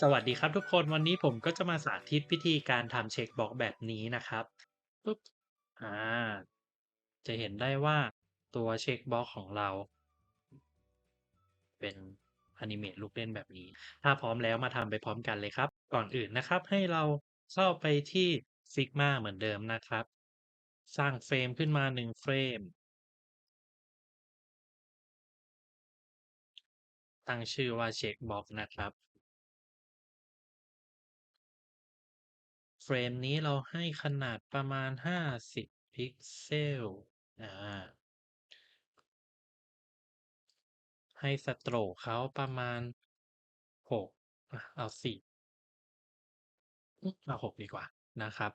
สวัสดีครับทุกคนวันนี้ผมก็จะมาสาธิตวิธีการทำเช็กบ็อกแบบนี้นะครับปุ๊บอ่าจะเห็นได้ว่าตัวเช็กบ็อกของเรา เป็นแอนิเมตลูกเล่นแบบนี้ ถ้าพร้อมแล้วมาทำไปพร้อมกันเลยครับ ก่อนอื่นนะครับ ให้เราเข้าไปที่ Figma เหมือนเดิมนะครับ สร้างเฟรมขึ้นมา1เฟรม ตั้งชื่อว่าเช็กบ็อกนะครับ รมนี้เราให้ขนาดประมาณ 50 พิกเซลอาให้สโตรกเขาประมาณ 6 เอา 4 เอา 6 ดีกว่านะครับ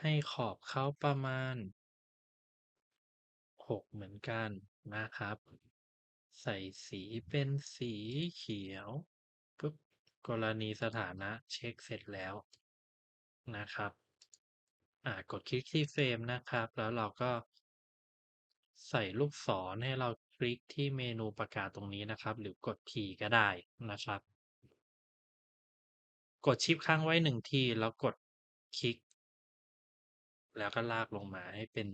ให้ขอบเขาประมาณ 6 เหมือนกันนะครับ ใส่สีเป็นสีเขียวปุ๊บกรณีสถานะเช็กเสร็จแล้ว นะครับอ่ากดคลิกที่เฟรมนะครับ แล้วเราก็ใส่ลูกศรให้เราคลิกที่เมนูประกาศตรงนี้นะครับ หรือกด T ก็ได้นะครับ กดชิปค้างไว้1ทีแล้วกดคลิก แล้วก็ลากลงมาให้เป็น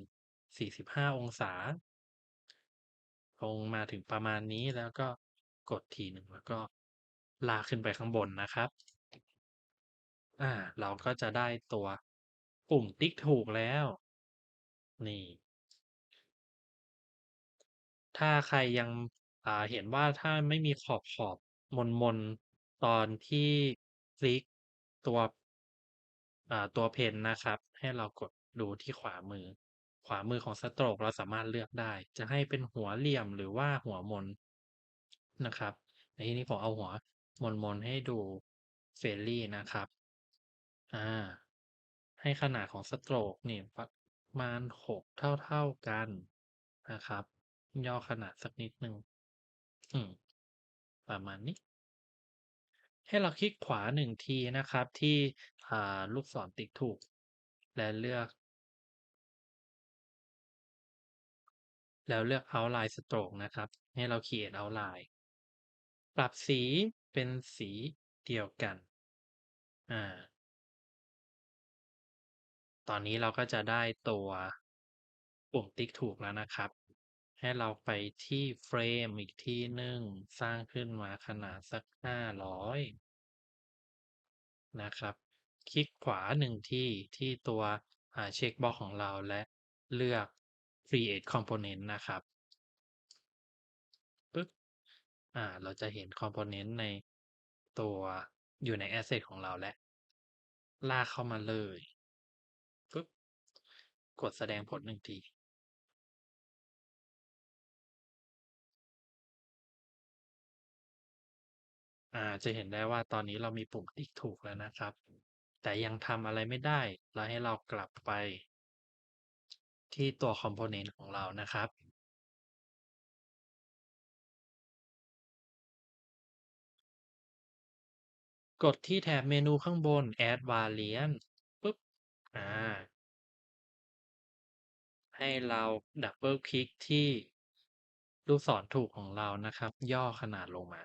45 องศา ลงมาถึงประมาณนี้แล้วก็กดทีหนึ่งแล้วก็ลากขึ้นไปข้างบนนะครับ อา เราก็จะได้ตัวปุ่มติ๊กถูกแล้ว นี่ ถ้าใครยัง อ่า เห็นว่า ถ้าไม่มีขอบๆมน ๆ ตอนที่คลิกตัว อ่า ตัวเพนนะครับ ให้เรากดดูที่ขวามือ ขวามือของสโตรกเราสามารถเลือกได้ จะให้เป็นหัวเหลี่ยม หรือว่าหัวมน นะครับ ในที่นี้ผมเอาหัวมน ๆ ให้ดู friendly นะครับ อา ให้ขนาดของสโตรกนี่ประมาณ 6 เท่า ๆ กันนะครับ ย่อขนาดสักนิดหนึ่งอืม ประมาณนี้ ให้เราคลิกขวา1ทีนะครับ ที่ลูกศรติ๊กถูก และเลือก แล้วเลือก outline stroke นะครับ ให้เรา create outline ปรับสีเป็นสีเดียวกัน อ่า ตอนนี้เราก็จะได้ตัวปุ่มติ๊กถูกแล้วนะครับ ให้เราไปที่เฟรมอีกที่หนึ่งสร้างขึ้นมาขนาดสัก 500 นะครับ คลิกขวา1ทีที่ตัวเช็กบ็อกซ์ของเราและเลือก create component นะครับปึ๊บอ่า เราจะเห็นคอมโพเนนต์ในตัวอยู่ในแอสเซตของเราแล้วลากเข้ามาเลย กดแสดงผล1ทีอ่าจะเห็นได้ว่าตอนนี้เรามีปุ่มติ๊กถูกแล้วนะครับ แต่ยังทำอะไรไม่ได้แล้วให้เรากลับไป ที่ตัวคอมโพเนนต์ของเรานะครับ กดที่แถบเมนูข้างบน Add Variant ปึ๊บ อ่า ให้เราดับเบิลคลิกที่ลูกศรถูกของเรานะครับ ย่อขนาดลงมา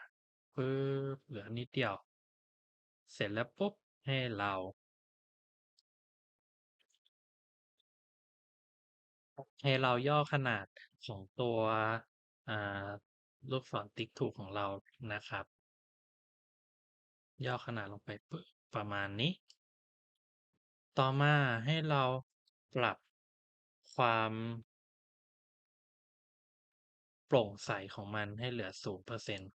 ปึ๊บเหลือนิดเดียว เสร็จแล้วปุ๊บให้เราให้เราย่อขนาดของตัวอ่าลูกศรติ๊กถูกของเรานะครับ ย่อขนาดลงไปปึ๊บประมาณนี้ ต่อมาให้เราปรับ ความ โปร่งใสของมันให้เหลือ 0%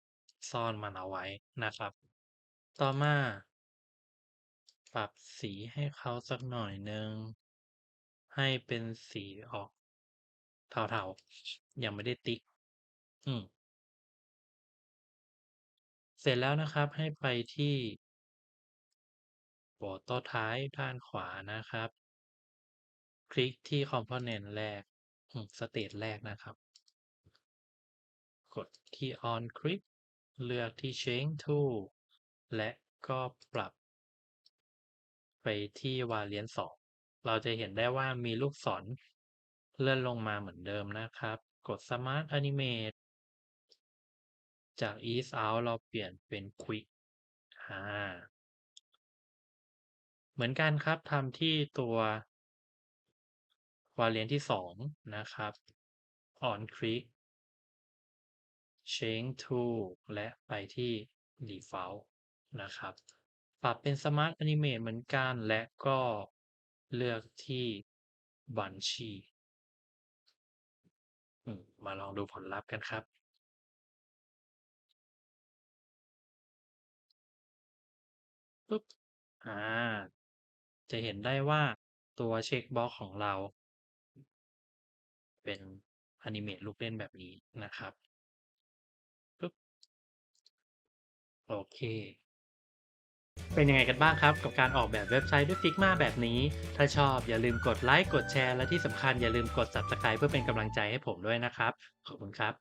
ซ่อนมันเอาไว้นะครับ ต่อมา ปรับสีให้เขาสักหน่อยหนึ่งให้เป็นสีออกเทาๆ ยังไม่ได้ติ๊ก อืม เสร็จแล้วนะครับให้ไปที่ Prototype ด้านขวานะครับ คลิกที่คอมโพเนนต์แรกสเตจแรกนะครับ กดที่ On Click เลือกที่ Change to และก็ปรับ ไปที่ Variant 2เราจะเห็นได้ว่ามีลูกศรเลื่อนลงมาเหมือนเดิมนะครับ กด Smart Animate จาก Ease Out เราเปลี่ยนเป็น Quick อาเหมือนกันครับทำที่ตัว variant ที่2นะครับ on click change to และไปที่ default นะครับ ปรับเป็น Smart Animate เหมือนกัน และก็เลือกที่ bunchie มาลองดูผลลัพธ์กันครับปึ๊บอ่า จะเห็นได้ว่าตัวเช็กบ็อกของเรา เป็นแอนิเมตลูกเล่นแบบนี้นะครับปึ๊บโอเค เป็นยังไงกันบ้างครับกับการออกแบบเว็บไซต์ด้วย Figma แบบนี้ ถ้าชอบอย่าลืมกดไลค์กดแชร์และที่สำคัญอย่าลืมกด Subscribe เพื่อเป็นกำลังใจให้ผมด้วยนะครับ ขอบคุณครับ